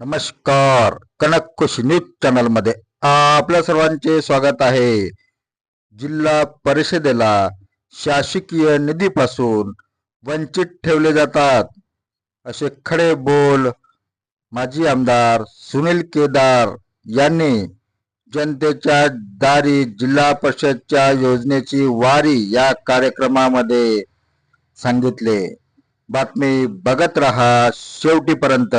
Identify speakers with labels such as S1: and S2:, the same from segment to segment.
S1: नमस्कार. कनक न्यूज चॅनलमध्ये आपल्या सर्वांचे स्वागत आहे. जिल्हा परिषदेला शासकीय निधीपासून वंचित ठेवले जातात. असे खडे बोल माजी आमदार सुनील केदार यांनी जनतेच्या दारी जिल्हा परिषदच्या योजनेची वारी या कार्यक्रमामध्ये सांगितले. बातमी बघत रहा शेवटीपर्यंत.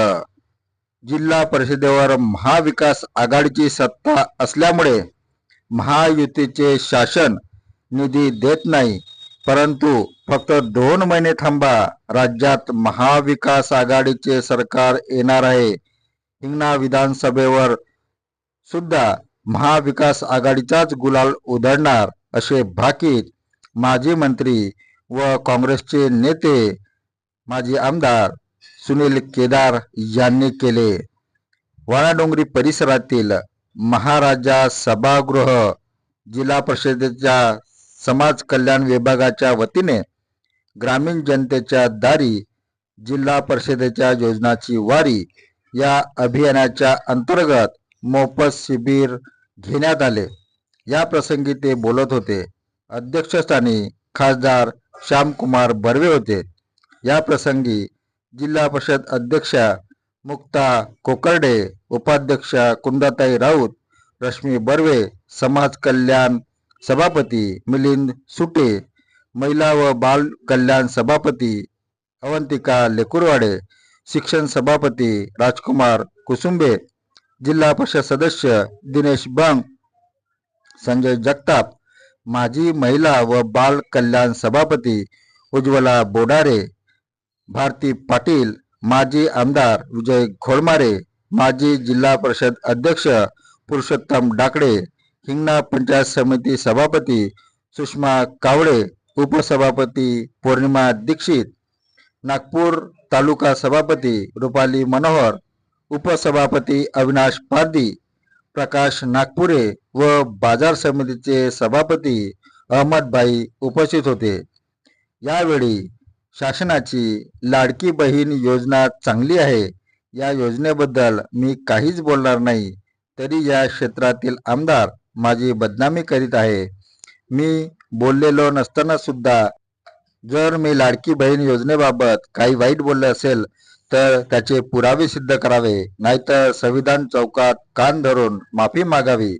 S1: जिल्हा परिषदेवर महाविकास आघाडीची सत्ता असल्यामुळे महायुतीचे शासन निधी देत नाही. परंतु फक्त दोन महिने थांबा राज्यात महाविकास आघाडीचे सरकार येणार आहे. हिंगणा विधानसभेवर सुद्धा महाविकास आघाडीचाच गुलाल उधळणार असे भाकीत माजी मंत्री व काँग्रेसचे नेते माजी आमदार सुनील केदार यांनी केले. वाणाडोंगरी परिसरातील महाराजा सभागृह जिल्हा परिषदेच्या समाज कल्याण विभागाच्या वतीने ग्रामीण जनतेच्या दारी जिल्हा परिषदेच्या योजनाची वारी या अभियानाच्या अंतर्गत मोफत शिबिर घेण्यात आले. या प्रसंगी ते बोलत होते. अध्यक्षस्थानी खासदार श्यामकुमार बर्वे होते. या प्रसंगी जिल्हा परिषद अध्यक्षा मुक्ता कोकर्डे उपाध्यक्षा कुंदाताई राऊत रश्मी बर्वे समाज कल्याण सभापती मिलिंद सुटे महिला व बाल कल्याण सभापती अवंतिका लेकुरवाडे शिक्षण सभापती राजकुमार कुसुंबे जिल्हा परिषद सदस्य दिनेश बंग संजय जगताप माजी महिला व बाल कल्याण सभापती उज्ज्वला बोडारे भारती पाटील माजी आमदार विजय घोडमारे माजी जिल्हा परिषद अध्यक्ष पुरुषोत्तम डाकडे हिंगणा पंचायत समिती सभापती सुषमा कावळे उपसभापती पौर्णिमा दीक्षित नागपूर तालुका सभापती रुपाली मनोहर उपसभापती अविनाश पारदी प्रकाश नागपुरे व बाजार समितीचे सभापती अहमदभाई उपस्थित होते. यावेळी शासनाची लाडकी बहीण योजना चांगली आहे या योजनेबद्दल मी काहीच बोलणार नाही तरी या क्षेत्रातील आमदार माझी बदनामी करीत आहे. मी बोललेलो नसताना सुद्धा जर मी लाडकी बहीण योजनेबाबत काही वाईट बोलले असेल तर त्याचे पुरावे सिद्ध करावे नाहीतर संविधान चौकात कान धरून माफी मागावी.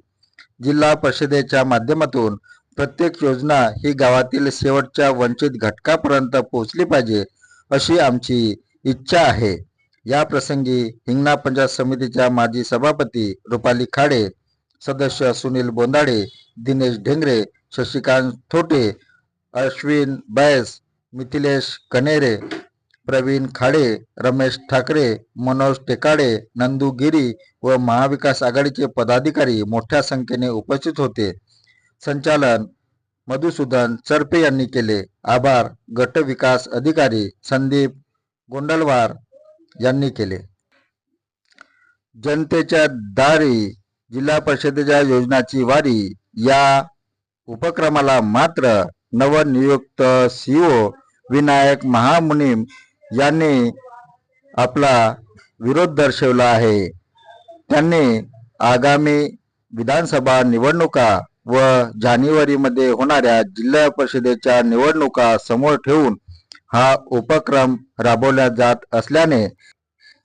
S1: जिल्हा परिषदेच्या माध्यमातून प्रत्येक योजना ही गावातील शेवटच्या वंचित घटकापर्यंत पोहोचली पाहिजे अशी आमची इच्छा आहे. या प्रसंगी हिंगणा पंचायत समितीच्या माजी सभापती रुपाली खाडे सदस्य सुनील बोंदाडे दिनेश ढेंगरे शशिकांत थोटे अश्विन बैस मिथिलेश कनेरे प्रवीण खाडे रमेश ठाकरे मनोज टेकाडे नंदू गिरी व महाविकास आघाडीचे पदाधिकारी मोठ्या संख्येने उपस्थित होते. संचालन मधुसूदन चरपे यांनी केले. आभार. गट विकास अधिकारी संदीप गोंडलवार यांनी केले. जनतेच्या दारी जिल्हा परिषदेच्या योजनाची वारी. या उपक्रमाला मात्र नवनियुक्त सीओ विनायक महामुनीम यांनी आपला विरोध दर्शवला आहे. त्यांनी आगामी विधानसभा निवडणुका व जानेवारीमध्ये होणाऱ्या जिल्हा परिषदेच्या निवडणुका समोर ठेवून हा उपक्रम राबवला जात असल्याने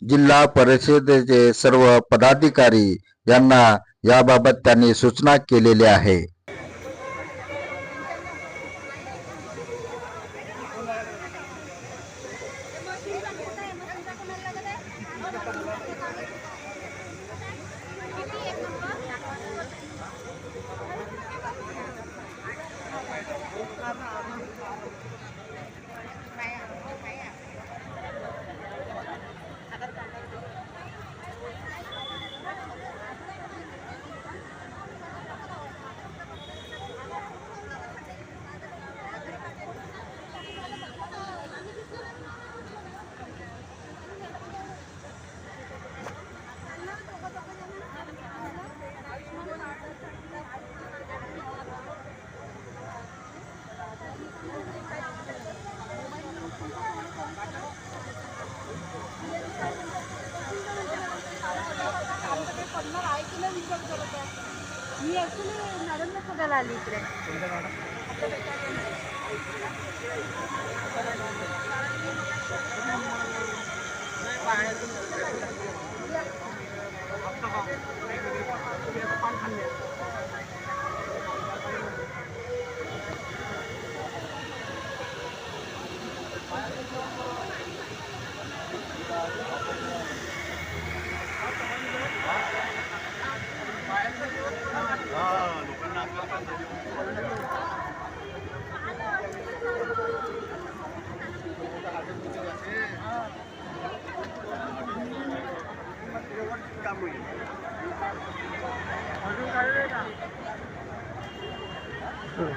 S1: जिल्हा परिषदेचे सर्व पदाधिकारी यांना याबाबत त्यांनी सूचना केलेल्या आहे.
S2: मी ॲक्च्युली मॅडमला शोधायला आली इकडे. पाणी 嗯。